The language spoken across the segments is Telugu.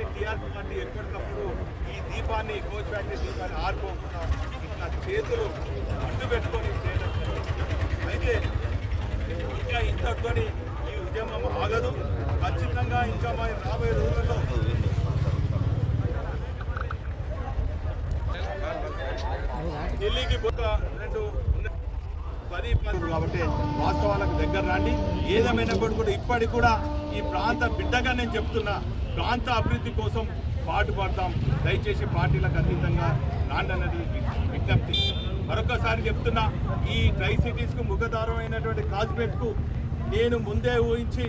పార్టీ టీఆర్పీ పార్టీ ఎప్పటికప్పుడు ఈ దీపాన్ని కోచ్ ఫ్యాక్టరీ దీపాన్ని ఆడుకోకుండా ఇట్లా చేతులు అడ్డు పెట్టుకొని చేయడం అయితే ఇంకా ఇంతటితోని ఈ ఉద్యమం ఆగదు. ఖచ్చితంగా ఇంకా మరి రాబోయే రోజులలో ఢిల్లీకి పోత రెండు పది కాబట్టి వాస్తవాలకు దగ్గర రాండి. ఏదేమైనప్పుడు కూడా ఇప్పటికి కూడా ఈ ప్రాంత బిడ్డగా నేను చెప్తున్నా. ప్రాంత అభివృద్ధి కోసం పాటుపడతాం. దయచేసి పార్టీలకు అతీతంగా రాండి అనేది విజ్ఞప్తి. మరొకసారి చెప్తున్నా ఈ ట్రై సిటీస్కు ముఖదారమైనటువంటి కాజ్పేట్కు నేను ముందే ఊహించి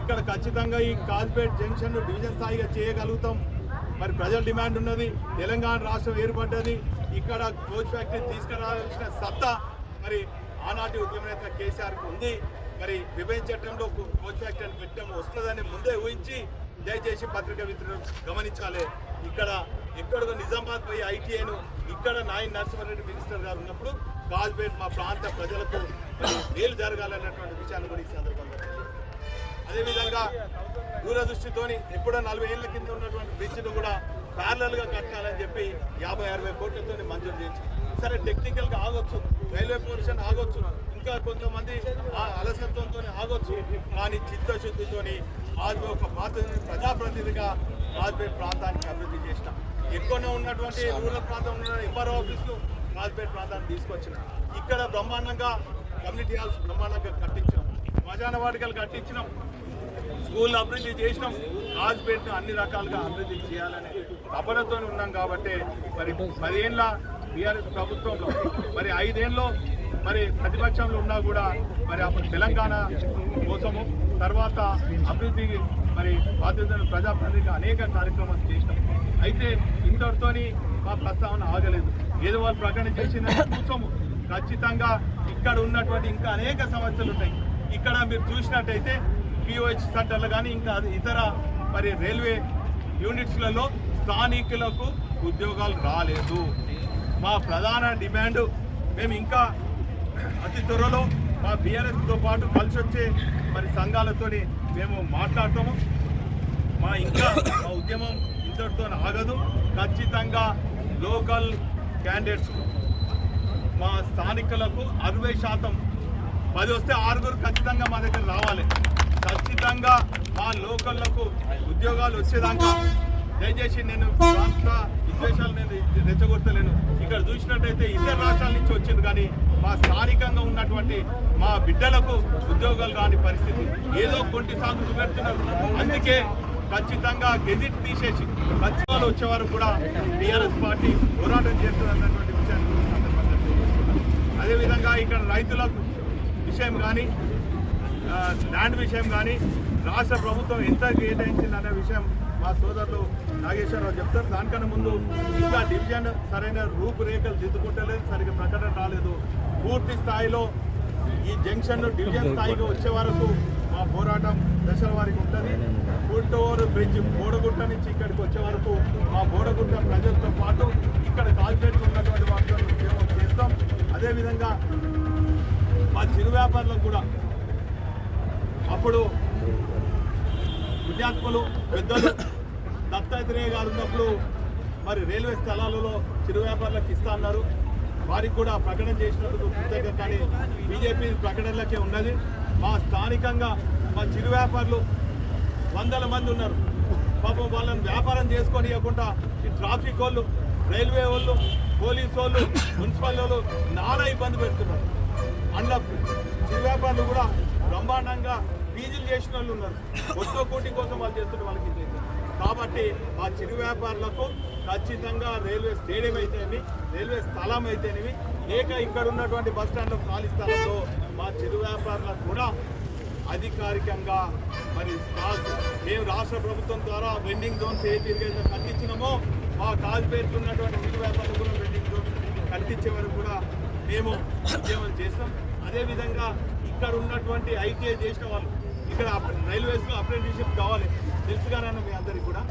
ఇక్కడ ఖచ్చితంగా ఈ కాజ్పేట్ జంక్షన్ను డివిజన్ స్థాయిగా చేయగలుగుతాం. మరి ప్రజల డిమాండ్ ఉన్నది తెలంగాణ రాష్ట్రం ఏర్పడ్డది ఇక్కడ కోచ్ ఫ్యాక్టరీ తీసుకురావాల్సిన సత్తా మరి ఆనాటి ఉద్యమనేత కేసీఆర్కి ఉంది. మరి విభజన చట్టంలో కోచ్ ఫ్యాక్టరీ పెట్టడం వస్తుందని ముందే ఊహించి దయచేసి పత్రికా మిత్రులు గమనించాలి. ఇక్కడ ఎక్కడో నిజామాబాద్ పోయి ఐటీఐను ఇక్కడ నాయన్ నరసింహారెడ్డి మినిస్టర్ గారు ఉన్నప్పుడు కాజ్పేట్ మా ప్రాంత ప్రజలకు మేలు జరగాలన్నటువంటి విషయాన్ని కూడా ఈ సందర్భంగా అదేవిధంగా దూరదృష్టితోని ఎప్పుడో నలభై ఏళ్ళ కింద ఉన్నటువంటి బ్రిడ్జ్ను కూడా ప్యారలల్గా కట్టాలని చెప్పి యాభై అరవై కోట్లతో మంజూరు చేయించారు సరే టెక్నికల్గా ఆగొచ్చు రైల్వే పోర్షన్ ఆగొచ్చు. ఇంకా కొంతమంది అలసత్వంతో ఆగొచ్చు. కానీ చిత్తశుద్ధితోని ఆజ్ ఒక ప్రాతినిధి ప్రజాప్రతినిధిగా రాజ్పేట్ ప్రాంతానికి అభివృద్ధి చేసిన. ఎక్కువనే ఉన్నటువంటి రూరల్ ప్రాంతంలో ఉన్న ఎంఆర్ఓ ఆఫీసులు రాజ్పేట్ ప్రాంతానికి తీసుకొచ్చిన. ఇక్కడ బ్రహ్మాండంగా కమ్యూనిటీ హాల్స్ బ్రహ్మాండంగా కట్టించినాం శ్మశాన వాటికలు కట్టించినాం. స్కూల్ అభివృద్ధి చేసినాం. హాస్పిటల్ అన్ని రకాలుగా అభివృద్ధి చేయాలని తపనతో ఉన్నాం కాబట్టి మరి పదేళ్ళ బీఆర్ఎస్ ప్రభుత్వంలో మరి ఐదేళ్ళలో మరి ప్రతిపక్షంలో ఉన్నా కూడా మరి అప్పుడు తెలంగాణ కోసము తర్వాత అభివృద్ధి మరి బాధ్యతను ప్రజాప్రతినిధిగా అనేక కార్యక్రమాలు చేసినాం. అయితే ఇంతటితోని మా ప్రస్తావన ఆగలేదు. ఏదో వాళ్ళు ప్రకటన చేసిన కోసము ఖచ్చితంగా ఇక్కడ ఉన్నటువంటి ఇంకా అనేక సమస్యలు ఉంటాయి. ఇక్కడ మీరు చూసినట్టయితే పిఓహెచ్ సెంటర్లు కానీ ఇంకా ఇతర మరి రైల్వే యూనిట్స్లలో స్థానికులకు ఉద్యోగాలు రాలేదు. మా ప్రధాన డిమాండ్ మేము ఇంకా అతి త్వరలో మా బీఆర్ఎస్తో పాటు కలిసి వచ్చే మరి సంఘాలతోని మేము మాట్లాడతాము. మా ఇంకా మా ఉద్యమం ఇంతటితో ఆగదు. ఖచ్చితంగా లోకల్ క్యాండిడేట్స్ మా స్థానికులకు అరవై శాతం పది వస్తే ఆరుగురు ఖచ్చితంగా మా దగ్గర రావాలి. ఖచ్చితంగా మా లోకల్లకు ఉద్యోగాలు వచ్చేదాకా దయచేసి నేను రాష్ట్ర విద్వేషాలు నేను రెచ్చగొడతలేను ఇక్కడ చూసినట్టయితే ఇతర రాష్ట్రాల నుంచి వచ్చింది కానీ మా స్థానికంగా ఉన్నటువంటి మా బిడ్డలకు ఉద్యోగాలు రాని పరిస్థితి. ఏదో కొంటి సాగు పెడుతున్నారు అందుకే ఖచ్చితంగా గెజిట్ తీసేసి పశ్చిమాలు వచ్చే వారు కూడా టీఆర్ఎస్ పార్టీ పోరాటం చేస్తున్నటువంటి విషయాన్ని అదేవిధంగా ఇక్కడ రైతులకు విషయం కానీ ల్యాండ్ విషయం కానీ రాష్ట్ర ప్రభుత్వం ఎంత కేటాయించింది అనే విషయం మా సోదరులు నాగేశ్వరరావు చెప్తారు. దానికన్నా ముందు ఇంకా డివిజన్ సరైన రూపురేఖలు దిద్దుకుంటలేదు. సరిగ్గా ప్రకటన రాలేదు. పూర్తి స్థాయిలో ఈ జంక్షన్ డివిజన్ స్థాయికి వచ్చే వరకు మా పోరాటం దశల వారికి ఉంటుంది. గుంటూరు బ్రిడ్జ్ బోడగుట్ట నుంచి ఇక్కడికి వచ్చే వరకు మా బోడగుట్ట ప్రజలతో పాటు ఇక్కడ కాల్పేట్లు ఉన్నటువంటి వాటిని ఉద్యమం చేస్తాం. అదేవిధంగా మా చిరు వ్యాపారులకు కూడా అప్పుడు విద్యాత్మలు పెద్దలు దత్తాత్రేయ గారు ఉన్నప్పుడు మరి రైల్వే స్థలాలలో చిరు వ్యాపారులకు ఇస్తా అన్నారు. వారికి కూడా ప్రకటన చేసినందుకు కృతజ్ఞత కానీ బీజేపీ ప్రకటనలకే ఉన్నది. మా స్థానికంగా మా చిరు వ్యాపారులు వందల మంది ఉన్నారు. పాపం వాళ్ళని వ్యాపారం చేసుకొని ఇవ్వకుండా ఈ ట్రాఫిక్ వాళ్ళు రైల్వే వాళ్ళు పోలీసు వాళ్ళు మున్సిపల్ వాళ్ళు నానా ఇబ్బంది పెడుతున్నారు. అందులో చిరు వ్యాపారులు కూడా బ్రహ్మాండంగా పీజీలు చేసిన వాళ్ళు ఉన్నారు. ఒక్కో కోటి కోసం వాళ్ళు చేస్తున్న వాళ్ళకి ఇది కాబట్టి ఆ చిరు వ్యాపారులకు ఖచ్చితంగా రైల్వే స్టేడియం అయితేనేమి రైల్వే స్థలం అయితేనేమి లేక ఇక్కడ ఉన్నటువంటి బస్ ఖాళీ స్థలంలో మా చిరు వ్యాపారులకు కూడా అధికారికంగా మరి స్టాల్స్ మేము రాష్ట్ర ప్రభుత్వం ద్వారా వెండింగ్ జోన్స్ ఏ తిరిగేదో కట్టించినామో మా కాల్పేట్లు ఉన్నటువంటి చిరు వ్యాపారులు కూడా వెండింగ్ జోన్స్ కల్పించే వరకు కూడా మేము ఉద్యమం చేస్తాం. అదేవిధంగా ఇక్కడ ఉన్నటువంటి ఐటీఐ చేసిన వాళ్ళు ఇక్కడ రైల్వేస్లో అప్రెంటిస్షిప్ కావాలి. తెలుసుగానన్న మీ అందరికీ కూడా.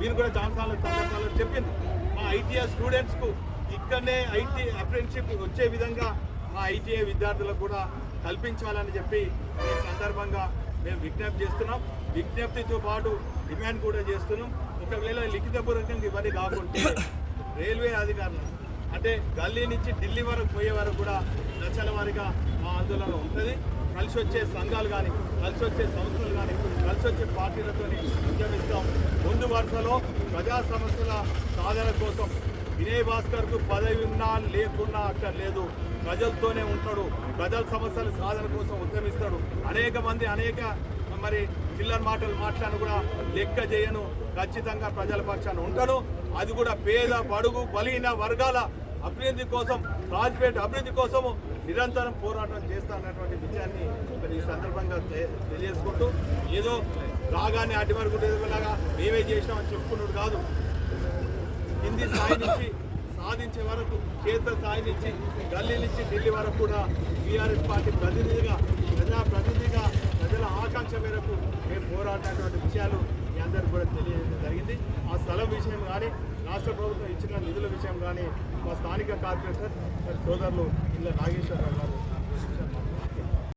మీరు కూడా జాన్సాల సందర్భాల్లో చెప్పింది. మా ఐటీఐ స్టూడెంట్స్కు ఇక్కడనే ఐటీ అప్రెంటిస్షిప్ వచ్చే విధంగా మా ఐటీఐ విద్యార్థులకు కూడా కల్పించాలని చెప్పి ఈ సందర్భంగా మేము విజ్ఞప్తి చేస్తున్నాం. విజ్ఞప్తితో పాటు డిమాండ్ కూడా చేస్తున్నాం. ఒకవేళ లిఖితపూర్వకంగా ఇవన్నీ కాకుంటే రైల్వే అధికారులు అంటే గల్లీ నుంచి ఢిల్లీ వరకు పోయే వరకు కూడా దశల వారిగా మా ఆందోళన ఉంటుంది. కలిసి వచ్చే సంఘాలు కానీ కలిసి వచ్చే సంస్థలు కానీ కలిసి వచ్చే పార్టీలతో ఉద్యమిస్తాం. ముందు వరుసలో ప్రజా సమస్యల సాధన కోసం వినయ్ భాస్కర్కు పదవి ఉన్నా లేకున్నా అక్కర్లేదు. ప్రజలతోనే ఉంటాడు. ప్రజల సమస్యల సాధన కోసం ఉద్యమిస్తాడు. అనేక మంది అనేక మరి చిల్లర మాటలు మాట్లాడిన కూడా లెక్క చేయను. ఖచ్చితంగా ప్రజల పక్షాన ఉంటాడు. అది కూడా పేద బడుగు బలహీన వర్గాల అభివృద్ధి కోసం రాజ్పేట అభివృద్ధి కోసము నిరంతరం పోరాటం చేస్తానన్నటువంటి విషయాన్ని మరి ఈ సందర్భంగా తె- తెలియజేసుకుంటూ ఏదో రాగానే అడ్డి వరకు లాగా మేమే చేసినామని చెప్పుకున్నాడు కాదు. కింది స్థాయి నుంచి సాధించే వరకు క్షేత్ర స్థాయి నుంచి గల్లీ నుంచి ఢిల్లీ వరకు కూడా బీఆర్ఎస్ పార్టీ ప్రతినిధిగా ప్రజాప్రతినిధిగా ప్రజల ఆకాంక్ష మేరకు మేము పోరాడినటువంటి విషయాలు మీ అందరికీ కూడా తెలియజేయడం జరిగింది. ఆ స్థలం విషయం కానీ రాష్ట్ర ప్రభుత్వం ఇచ్చిన నిధుల విషయం కానీ మా స్థానిక కార్పొరేటర్ సోదరులు ఇళ్ళ నాగేశ్వరరావు గారు